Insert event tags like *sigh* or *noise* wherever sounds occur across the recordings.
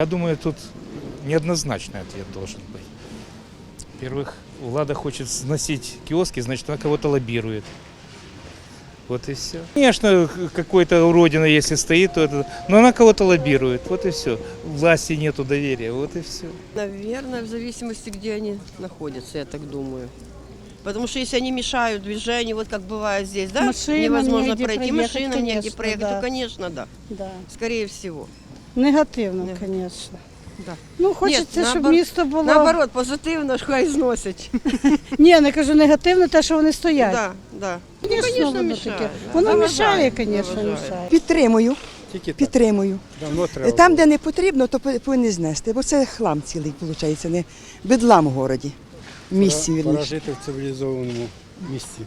Я думаю, тут неоднозначный ответ должен быть. Во-первых, влада хочет сносить киоски, значит, она кого-то лоббирует. Вот и все. Конечно, какой-то уродина, если стоит, то это... Но она кого-то лоббирует. Вот и все. Власти нету доверия. Вот и все. Наверное, в зависимости, где они находятся, я так думаю. Потому что если они мешают движению, вот как бывает здесь, да, Машинам невозможно негде пройти, проехать, машинам негде конечно, проехать, да. то, конечно, да, Да. скорее всего. Негативно, звісно. Да. Ну, хочеться, щоб наобор- місто було. Наоборот, позитивно ж хай зносять. *laughs* Ні, не кажу негативно, те, що вони стоять. Да, да. Звісно, конечно, воно мішає, таке. да. Воно Заважає, мішає, звісно, заважає. мішає. Підтримую, Тільки підтримую. Давно треба. Там, де не потрібно, то по- повинні знести, бо це хлам цілий, виходить, не бедлам в городі. В місті, Пора вірніше. жити в цивілізованому місці.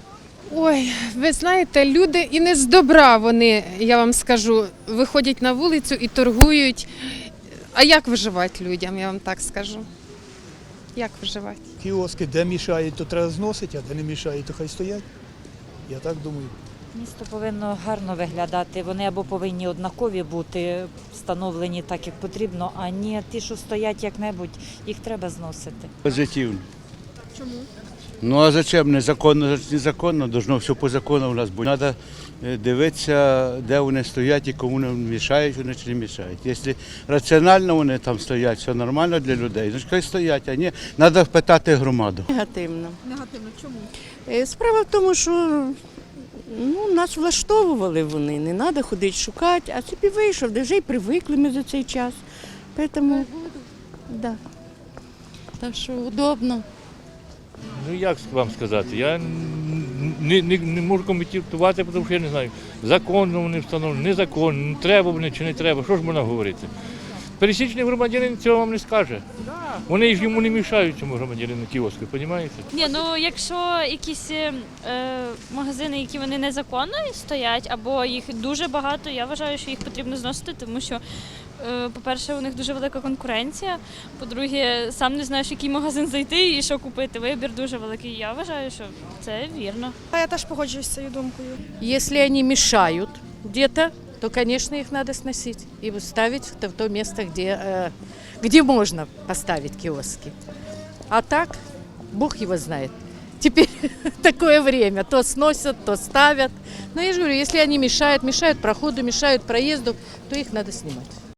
Ой, ви знаєте, люди і не з добра вони, я вам скажу, виходять на вулицю і торгують. А як виживати людям, я вам так скажу. Як виживати? Кіоски, де мішають, то треба зносити, а де не мішають, то хай стоять. Я так думаю. Місто повинно гарно виглядати. Вони або повинні однакові бути встановлені так, як потрібно, а не ті, що стоять як-небудь, їх треба зносити. Позитивно. Чому? Ну а зачем? Незаконно, значить незаконно, должно все по закону у нас бути. Треба дивитися, де вони стоять і кому не мішають вони чи не мішають. Якщо раціонально вони там стоять, все нормально для людей, значить хай стоять, а ні, треба питати громаду. Негативно. Негативно чому? Справа в тому, що ну, нас влаштовували вони, не треба ходити шукати, а собі вийшов, де вже й привикли ми за цей час. Тому, да. Так що удобно. Ну як вам сказати? Я не, не, не можу коментувати, тому що я не знаю, законно вони встановлені, незаконно, ну, треба вони чи не треба, що ж можна говорити? Пересічний громадянин цього вам не скаже. Вони ж йому не мішають цьому громадянину кіоску, розумієте? Ні, ну якщо якісь е, магазини, які вони незаконно стоять, або їх дуже багато, я вважаю, що їх потрібно зносити, тому що, е, по-перше, у них дуже велика конкуренція. По-друге, сам не знаєш, в який магазин зайти і що купити. Вибір дуже великий. Я вважаю, що це вірно. А я теж погоджуюсь з цією думкою. Если они мешают где-то, то, конечно, их надо сносить и ставить в то, место, где, э, где можно поставить киоски. А так, Бог его знает. Теперь *laughs* такое время. То сносят, то ставят. Но я же говорю, если они мешают, мешают проходу, мешают проезду, то их надо снимать.